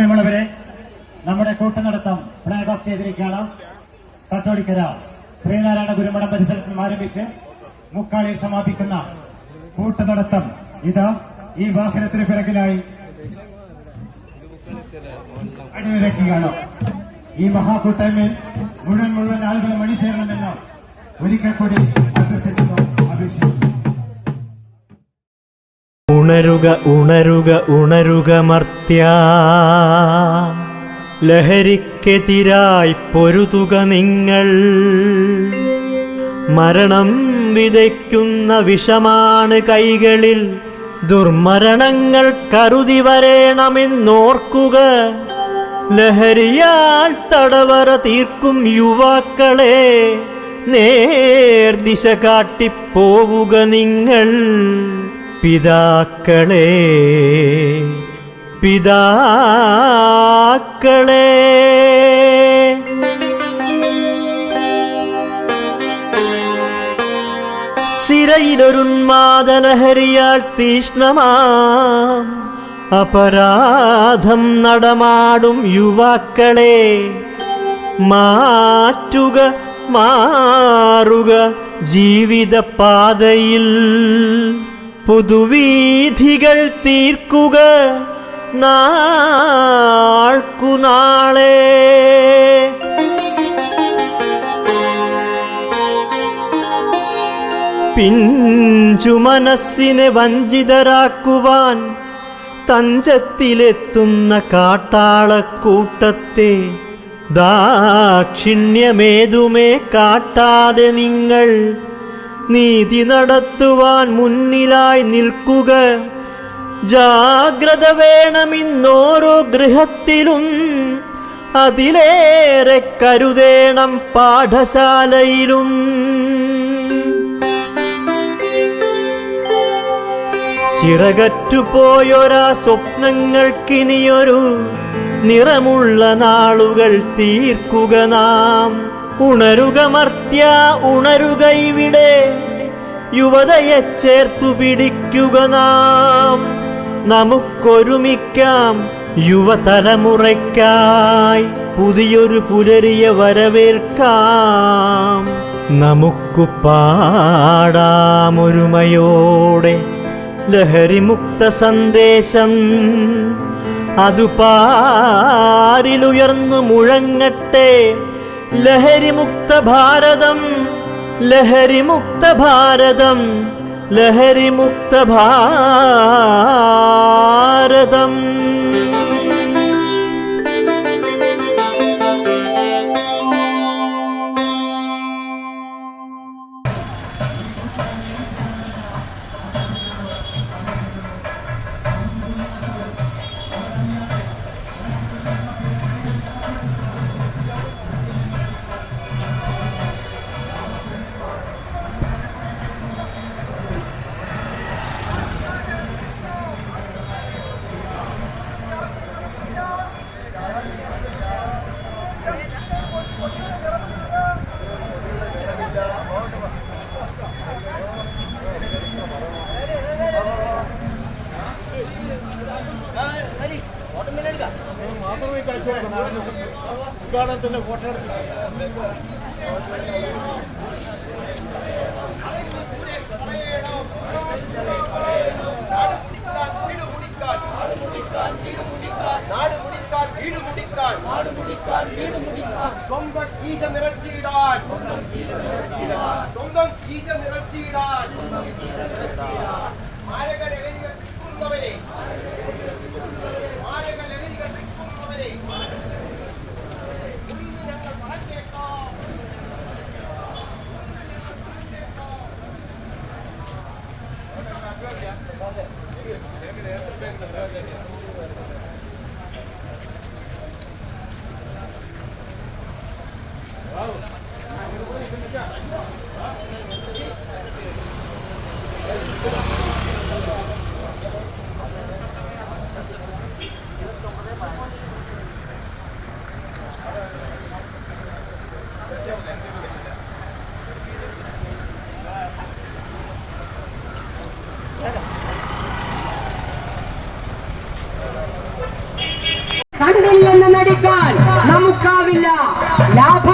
പ്രിയമുള്ളവരെ നമ്മുടെ കൂട്ടുനടത്തം flag off ചെയ്തിരിക്കുകയാണ്. തട്ടോടിക്കര ശ്രീനാരായണ ഗുരുമഠം പരിസരത്ത് ആരംഭിച്ച് മുക്കാളിൽ സമാപിക്കുന്ന കൂട്ടുനടത്തം. ഇത് ഈ വാഹനത്തിന് പിറകിലായി അണിനിരക്കുകയാണ് ഈ മഹാകൂട്ടായ്മയിൽ മുഴുവൻ മുഴുവൻ ആളുകളും അണിചേരണമെന്ന് ഒരിക്കൽ കൂടി അഭ്യർത്ഥിക്കുന്നു. അപേക്ഷിക്കുന്നു ഉണരുക ഉണരുക ഉണരുക മർത്യ. ലഹരിക്കെതിരായി പൊരുതുക നിങ്ങൾ. മരണം വിതയ്ക്കുന്ന വിഷമാണ് കൈകളിൽ. ദുർമരണങ്ങൾ കരുതി വരേണമെന്നോർക്കുക. ലഹരിയാൽ തടവറ തീർക്കും യുവാക്കളെ. നേർദിശ കാട്ടിപ്പോവുക നിങ്ങൾ. പിതാക്കളെ പിതാക്കളെ. സിരയിലൊരുന്മാദലഹരിയാൽ തീഷ്ണമാം. അപരാധം നടമാടും യുവാക്കളെ. മാറ്റുക മാറുക ജീവിതപാതയിൽ. പുതുവീഥികൾ തീർക്കുക നാൾക്കുനാളേ. പിഞ്ചു മനസ്സിനെ വഞ്ചിതരാക്കുവാൻ തഞ്ചത്തിലെത്തുന്ന കാട്ടാളക്കൂട്ടത്തെ ദാക്ഷിണ്യമേതുമേ കാട്ടാതെ നിങ്ങൾ നീതി നടത്തുവാൻ മുന്നിലായി നിൽക്കുക. ജാഗ്രത വേണമിന്നോരോ ഗൃഹത്തിലും. അതിലേറെ കരുതേണം പാഠശാലയിലും. ചിറകറ്റുപോയൊരാ സ്വപ്നങ്ങൾക്കിനിയൊരു നിറമുള്ള നാളുകൾ തീർക്കുക നാം. ഉണരുക മർത്യ ഉണരുക ഇവിടെ യുവതയെ ചേർത്തു പിടിക്കുക നാം. നമുക്കൊരുമിക്കാം യുവതലമുറയ്ക്കായി. പുതിയൊരു പുലരിയ വരവേൽക്കാം. നമുക്കു പാടാമൊരുമയോടെ. ലഹരിമുക്ത സന്ദേശം. അതു പാരിലുയർന്നു മുഴങ്ങട്ടെ. लहरिमुक्तभारतम् लहरिमुक्तभारतम् लहरिमुक्तभाम् ಗಾಡಿ ಕಳಿಸಿ ವಿಧಾನದಲ್ಲಿ ಓಡಾಡ್ತೀವಿ நாடு முடித்தான் வீடு முடித்தான் நாடு முடித்தான் வீடு முடித்தான் சொந்தம் ஈச நிரச்சிடான் சொந்தம் ஈச நிரச்சிடான் சொந்தம் ஈச நிரச்சிடான் மாரகர் எழுதிய குந்தவனே കണ്ടില്ലെന്ന് നടിക്കാൻ നമുക്കാവില്ല. ലാഭ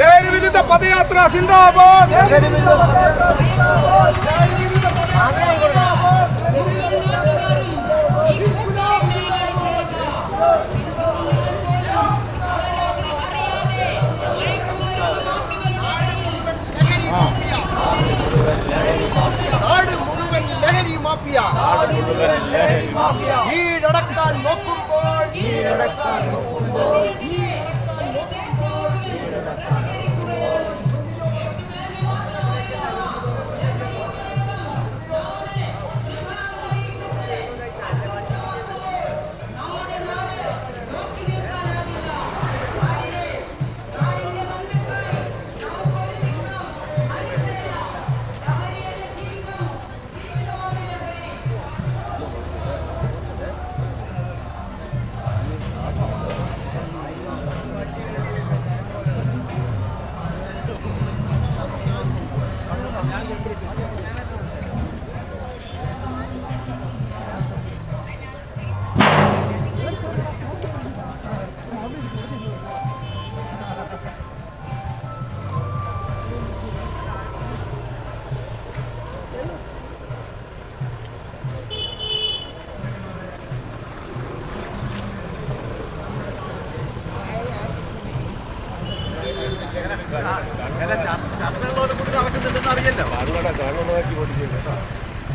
ലഹരി വിരുദ്ധ പദയാത്ര സിന്ദാബാദ്. മാഫിയ. ഈടക്കാൻ നോക്കുമ്പോൾ ഈടക്കാൻ നോക്കുമ്പോൾ. അല്ല കൂടി നടക്കുന്നുണ്ടെന്ന് അറിയല്ലോ. അതുകൊണ്ടാണ് കാണുന്നതാക്കി പഠിക്കുന്നത്